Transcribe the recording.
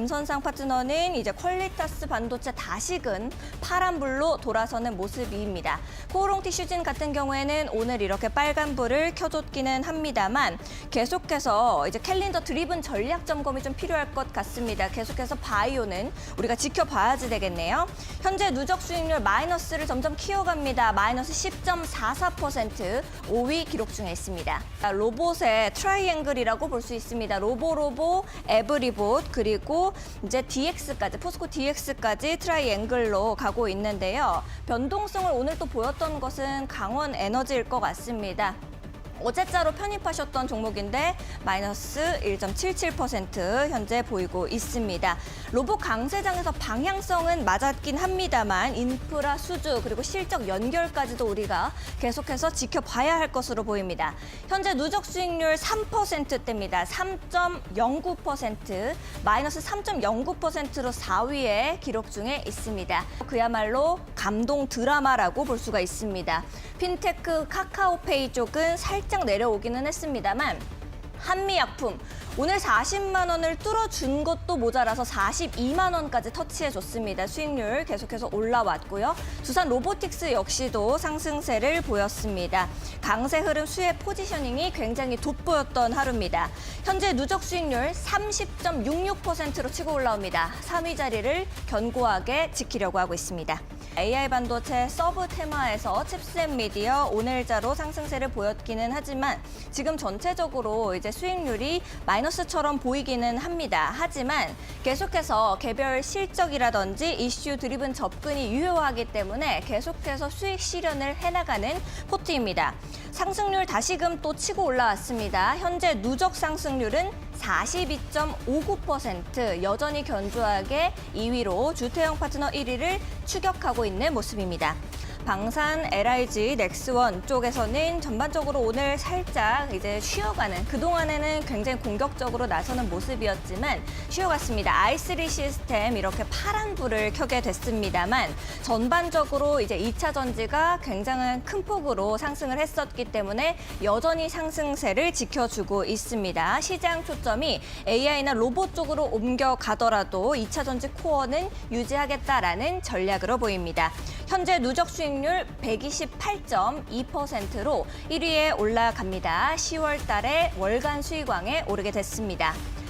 김선상 파트너는 이제 퀄리타스 반도체 다시금 파란불로 돌아서는 모습입니다. 코오롱 티슈진 같은 경우에는 오늘 이렇게 빨간불을 켜줬기는 합니다만 계속해서 이제 캘린더 드리븐 전략 점검이 좀 필요할 것 같습니다. 계속해서 바이오는 우리가 지켜봐야지 되겠네요. 현재 누적 수익률 마이너스를 점점 키워갑니다. 마이너스 10.44% 5위 기록 중에 있습니다. 로봇의 트라이앵글이라고 볼 수 있습니다. 로보로보, 에브리봇 그리고 이제 DX까지 포스코 DX까지 트라이앵글로 가고 있는데요. 변동성을 오늘 또 보였던 것은 강원 에너지일 것 같습니다. 어제자로 편입하셨던 종목인데 마이너스 1.77% 현재 보이고 있습니다. 로봇 강세장에서 방향성은 맞았긴 합니다만 인프라 수주 그리고 실적 연결까지도 우리가 계속해서 지켜봐야 할 것으로 보입니다. 현재 누적 수익률 3%대입니다. 3.09% 마이너스 3.09%로 4위에 기록 중에 있습니다. 그야말로 감동 드라마라고 볼 수가 있습니다. 핀테크 카카오페이 쪽은 살짝 내려오기는 했습니다만 한미약품 오늘 40만 원을 뚫어준 것도 모자라서 42만 원까지 터치해줬습니다. 수익률 계속해서 올라왔고요. 두산 로보틱스 역시도 상승세를 보였습니다. 강세 흐름 수혜 포지셔닝이 굉장히 돋보였던 하루입니다. 현재 누적 수익률 30.66%로 치고 올라옵니다. 3위 자리를 견고하게 지키려고 하고 있습니다. AI 반도체 서브 테마에서 칩셋 미디어 오늘자로 상승세를 보였기는 하지만 지금 전체적으로 이제 수익률이 마이너스처럼 보이기는 합니다. 하지만 계속해서 개별 실적이라든지 이슈 드리븐 접근이 유효하기 때문에 계속해서 수익 실현을 해나가는 포트입니다. 상승률 다시금 또 치고 올라왔습니다. 현재 누적 상승률은 42.59% 여전히 견조하게 2위로 주태영 파트너 1위를 추격하고 있는 모습입니다. 방산 LIG 넥스원 쪽에서는 전반적으로 오늘 살짝 이제 쉬어가는 그동안에는 굉장히 공격적으로 나서는 모습이었지만 쉬어갔습니다. i3 시스템 이렇게 파란 불을 켜게 됐습니다만 전반적으로 이제 2차 전지가 굉장한 큰 폭으로 상승을 했었기 때문에 여전히 상승세를 지켜주고 있습니다. 시장 초점이 AI나 로봇 쪽으로 옮겨가더라도 2차 전지 코어는 유지하겠다라는 전략으로 보입니다. 현재 누적 수익률 128.2%로 1위에 올라갑니다. 10월 달에 월간 수익왕에 오르게 됐습니다.